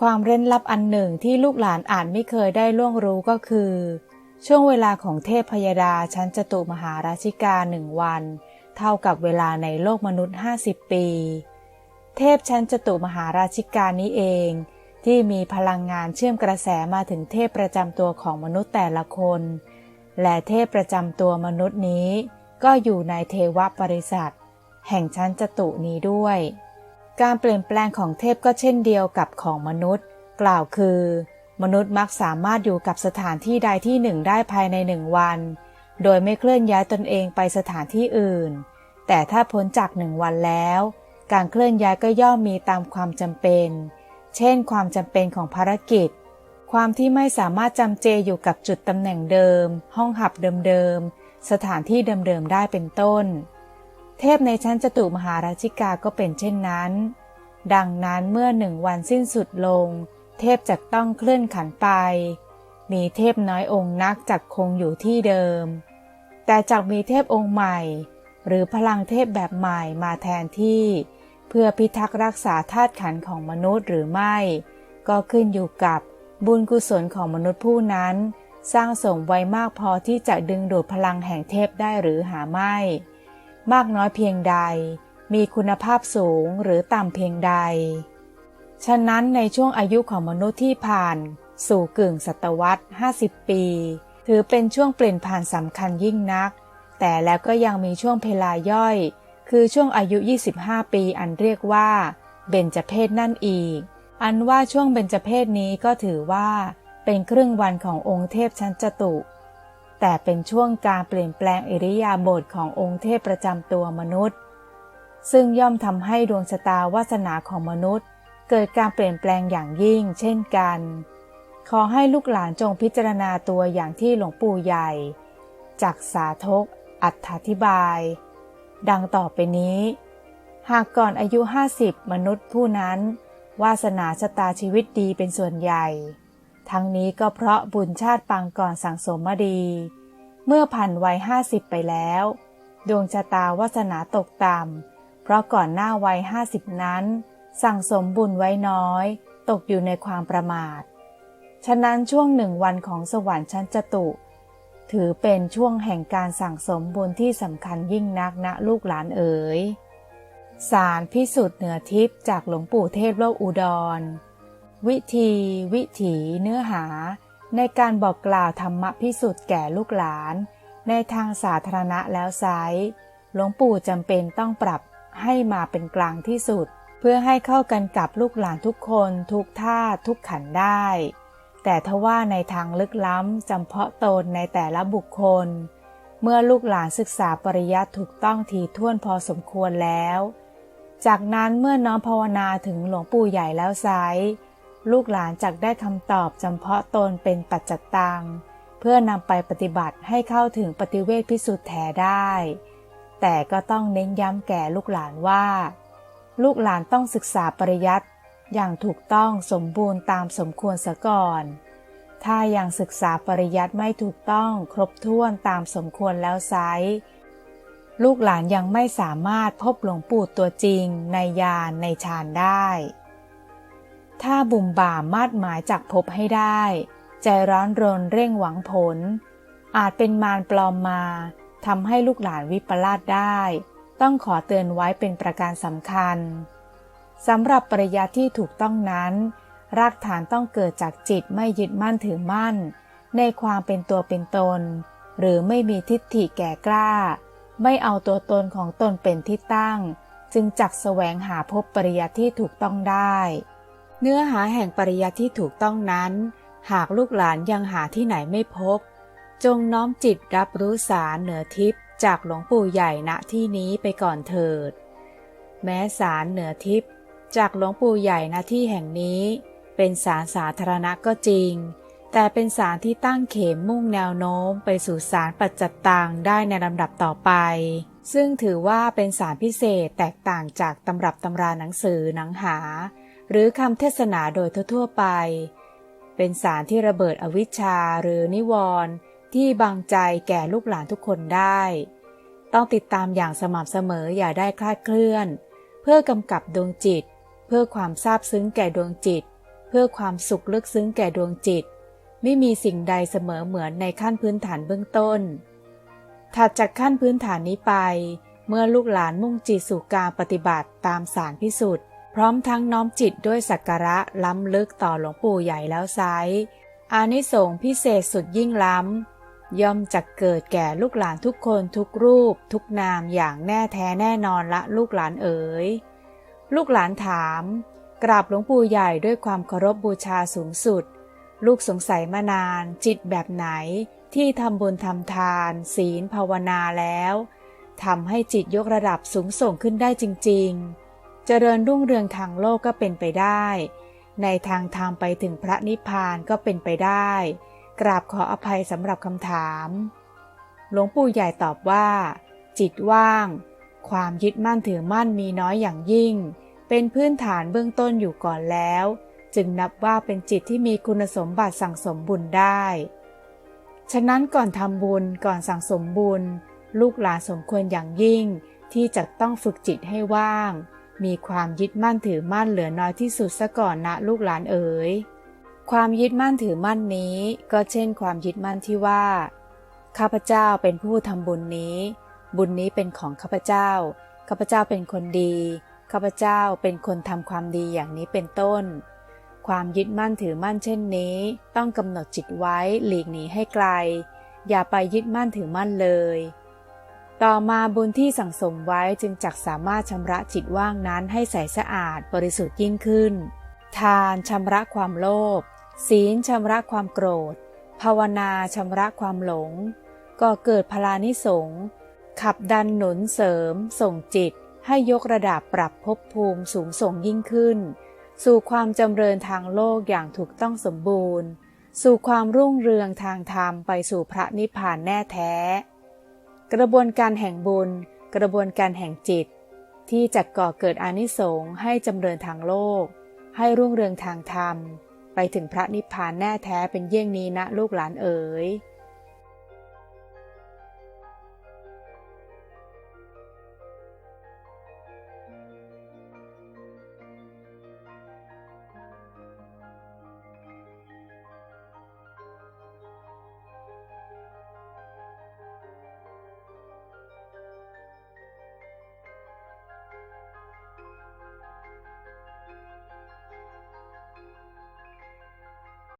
ความเร้นลับอันหนึ่งที่ลูกหลานอาจไม่เคยได้ล่วงรู้ก็คือ ช่วงเวลาของเทพพยดาชั้นจตุมหาราชิกาหนึ่งวัน เท่ากับเวลาในโลกมนุษย์ 50 ปี เทพชั้นจตุมหาราชิกานี้เอง ที่มีพลังงานเชื่อมกระแสมาถึงเทพประจำตัวของมนุษย์แต่ละคน และเทพประจำตัวมนุษย์นี้ ก็อยู่ในเทวบริษัทแห่งชั้นจตุนี้ด้วย การเปลี่ยนแปลงของเทพก็เช่นเดียวกับของมนุษย์ กล่าวคือ มนุษย์มักสามารถอยู่กับสถานที่ใดที่หนึ่งได้ภายในหนึ่งวัน โดยไม่เคลื่อนย้ายตนเองไปสถานที่อื่น แต่ถ้าพ้นจากหนึ่งวันแล้ว การเคลื่อนย้ายก็ย่อมมีตามความจำเป็น เช่น ความจำเป็นของภารกิจ ความที่ไม่สามารถจำเจอยู่กับจุดตำแหน่งเดิม ห้องหับเดิมๆสถานที่เดิมๆได้เป็นต้น เทพในชั้นจตุมหาราชิกาก็เป็นเช่นนั้น ดังนั้นเมื่อหนึ่งวันสิ้นสุดลง เทพจะต้องเคลื่อนขันไป มีเทพน้อยองค์นักจักคงอยู่ที่เดิม แต่จักมีเทพองค์ใหม่ หรือพลังเทพแบบใหม่มาแทนที่ เพื่อพิทักษ์รักษาธาตุขันของมนุษย์หรือไม่ ก็ขึ้นอยู่กับบุญกุศลของมนุษย์ผู้นั้น สร้างสมไว้มากพอที่จะดึงดูดพลังแห่งเทพได้หรือหาไม่ มากน้อยเพียงใด มีคุณภาพสูงหรือต่ำเพียงใด ฉะนั้นในช่วงอายุของมนุษย์ที่ผ่าน สู่กึ่งศตวรรษ 50 ปี ถือเป็นช่วงเปลี่ยนผ่านสำคัญยิ่งนัก แต่แล้วก็ยังมีช่วงเพลาย่อย คือช่วงอายุ 25 ปีอันเรียกว่า เบญจเพศนั่นอีก อันว่าช่วงเบญจเพศนี้ก็ถือว่า เป็นครึ่งวันขององค์เทพชั้นจตุ แต่เป็นช่วงการเปลี่ยนแปลงอิริยาบถขององค์เทพประจำตัวมนุษย์ ซึ่งย่อมทำให้ดวงชะตาวาสนาของมนุษย์ เกิดการเปลี่ยนแปลงอย่างยิ่ง เช่นกัน ขอให้ลูกหลานจงพิจารณาตัวอย่างที่หลวงปู่ใหญ่ จากสาธกอัธธิบาย ดังต่อไปนี้ หากก่อนอายุ 50 มนุษย์ผู้นั้น วาสนาชะตาชีวิตดีเป็นส่วนใหญ่ ทั้งนี้ก็เพราะบุญชาติปางก่อนสังสมมาดี เมื่อผ่านวัย50ไปแล้ว ดวงชะตาวาสนาตกต่ำ เพราะก่อนหน้าวัย50นั้น สั่งสมบุญไว้น้อย ตกอยู่ในความประมาท ฉะนั้นช่วงหนึ่งวันของสวรรค์ชั้นจตุ ถือเป็นช่วงแห่งการสั่งสมบุญที่สำคัญยิ่งนักนะลูกหลานเอ๋ยสารพิสุทธิ์เหนือทิพย์จากหลวงปู่เทพโลกอุดร วิธี วิถีเนื้อหา ในการบอกกล่าวธรรมพิสุทธิ์แก่ลูกหลาน ในทางสาธารณะแล้วไซหลวงปู่จำเป็นต้องปรับให้มาเป็นกลางที่สุด เพื่อให้เข้ากันกับลูกหลานทุกคนทุกท่าทุกขันได้ แต่ทว่าในทางลึกล้ำจำเพาะตนในแต่ละบุคคล เมื่อลูกหลานศึกษาปริยัติถูกต้องทีท่วนพอสมควรแล้ว จากนั้นเมื่อน้อมภาวนาถึงหลวงปู่ใหญ่แล้วไซ ลูกหลานจักได้คำตอบจำเพาะตนเป็นปัจจตัง เพื่อนำไปปฏิบัติให้เข้าถึงปฏิเวทพิสุทธิ์แท้ได้ แต่ก็ต้องเน้นย้ำแก่ลูกหลานว่า ลูกหลานต้องศึกษาปริยัติอย่างถูกต้องสมบูรณ์ตามสมควรซะก่อน ถ้ายังศึกษาปริยัติไม่ถูกต้องครบถ้วนตามสมควรแล้วไซลูกหลานยังไม่สามารถพบหลวงปู่ตัวจริงในยานในฌานได้ ถ้าบุ่มบ่ามมาดหมายจากพบให้ได้ ใจร้อนรนเร่งหวังผล อาจเป็นมารปลอมมาทำให้ลูกหลานวิปลาสได้ ต้องขอเตือนไว้เป็นประการสำคัญสำหรับปริยัติที่ถูกต้องนั้น รากฐานต้องเกิดจากจิตไม่ยึดมั่นถือมั่น ในความเป็นตัวเป็นตน หรือไม่มีทิฏฐิแก่กล้า ไม่เอาตัวตนของตนเป็นที่ตั้ง จึงจักแสวงหาพบปริยัติที่ถูกต้องได้ เนื้อหาแห่งปริยัติที่ถูกต้องนั้น หากลูกหลานยังหาที่ไหนไม่พบ จงน้อมจิตรับรู้สารเหนือทิพย์จากหลวงปู่ใหญ่ณที่นี้ไปก่อนเถิด แม้สารเหนือทิพย์จากหลวงปู่ใหญ่ณที่แห่งนี้ เป็นสารสาธารณะก็จริง แต่เป็นสารที่ตั้งเข็มมุ่งแนวโน้มไปสู่สารปัจจัตตังได้ในลำดับต่อไป ซึ่งถือว่าเป็นสารพิเศษแตกต่างจากตำรับตำราหนังสือหนังหา หรือคำเทศนาโดยทั่วๆไป เป็นสารที่ระเบิดอวิชชาหรือนิวรณ์ที่บังใจแก่ลูกหลานทุกคนได้ ต้องติดตามอย่างสม่ำเสมออย่าได้คลาดเคลื่อน เพื่อกำกับดวงจิต เพื่อความซาบซึ้งแก่ดวงจิต เพื่อความสุขลึกซึ้งแก่ดวงจิต ไม่มีสิ่งใดเสมอเหมือนในขั้นพื้นฐานเบื้องต้น ถัดจากขั้นพื้นฐานนี้ไป เมื่อลูกหลานมุ่งจิตสู่การปฏิบัติตามสารพิสุทธิ์ พร้อมทั้งน้อมจิตด้วยสักการะล้ำลึกต่อหลวงปู่ใหญ่แล้วไซอานิสงส์พิเศษสุดยิ่งล้ำ ย่อมจะเกิดแก่ลูกหลานทุกคนทุกรูป ทุกนามอย่างแน่แท้แน่นอนละลูกหลานเอ๋ย ลูกหลานถาม กราบหลวงปู่ใหญ่ด้วยความเคารพบบูชาสูงสุด ลูกสงสัยมานาน จิตแบบไหน ที่ทำบุญทำทาน ศีลภาวนาแล้วทำให้จิตยกระดับสูงส่งขึ้นได้จริง ๆ เจริญรุ่งเรืองทางโลกก็เป็นไปได้ ในทางธรรมไปถึงพระนิพพานก็เป็นไปได้ กราบขออภัยสำหรับคำถาม หลวงปู่ใหญ่ตอบว่า จิตว่าง ความยึดมั่นถือมั่นมีน้อยอย่างยิ่ง เป็นพื้นฐานเบื้องต้นอยู่ก่อนแล้ว จึงนับว่าเป็นจิตที่มีคุณสมบัติสั่งสมบุญได้ ฉะนั้นก่อนทำบุญก่อนสั่งสมบุญ ลูกหลานสมควรอย่างยิ่งที่จะต้องฝึกจิตให้ว่าง มีความยึดมั่นถือมั่นเหลือน้อยที่สุดซะก่อนนะลูกหลานเอ๋ย ความยึดมั่นถือมั่นนี้ ก็เช่นความยึดมั่นที่ว่า ข้าพเจ้าเป็นผู้ทำบุญนี้ บุญนี้เป็นของข้าพเจ้า ข้าพเจ้าเป็นคนดี ข้าพเจ้าเป็นคนทำความดีอย่างนี้เป็นต้น ความยึดมั่นถือมั่นเช่นนี้ ต้องกำหนดจิตไว้หลีกหนีให้ไกล อย่าไปยึดมั่นถือมั่นเลย ต่อมาบุญที่สั่งสมไว้จึงจักสามารถชำระจิตว่างนั้นให้ใสสะอาดบริสุทธิ์ยิ่งขึ้น ทานชำระความโลภศีลชำระความโกรธ ภาวนาชำระความหลง ก็เกิดพลานิสงส์ขับดันหนุนเสริม ส่งจิต ให้ยกระดับปรับภพภูมิสูงส่งยิ่งขึ้น สู่ความจำเริญทางโลกอย่างถูกต้องสมบูรณ์ สู่ความรุ่งเรืองทางธรรมไปสู่พระนิพพานแน่แท้ กระบวนการแห่งบุญ กระบวนการแห่งจิต ที่จะก่อเกิดอนิสงส์ให้จำเริญทางโลก ให้รุ่งเรืองทางธรรม ไปถึงพระนิพพานแน่แท้เป็นเยี่ยงนี้นะลูกหลานเอ๋ย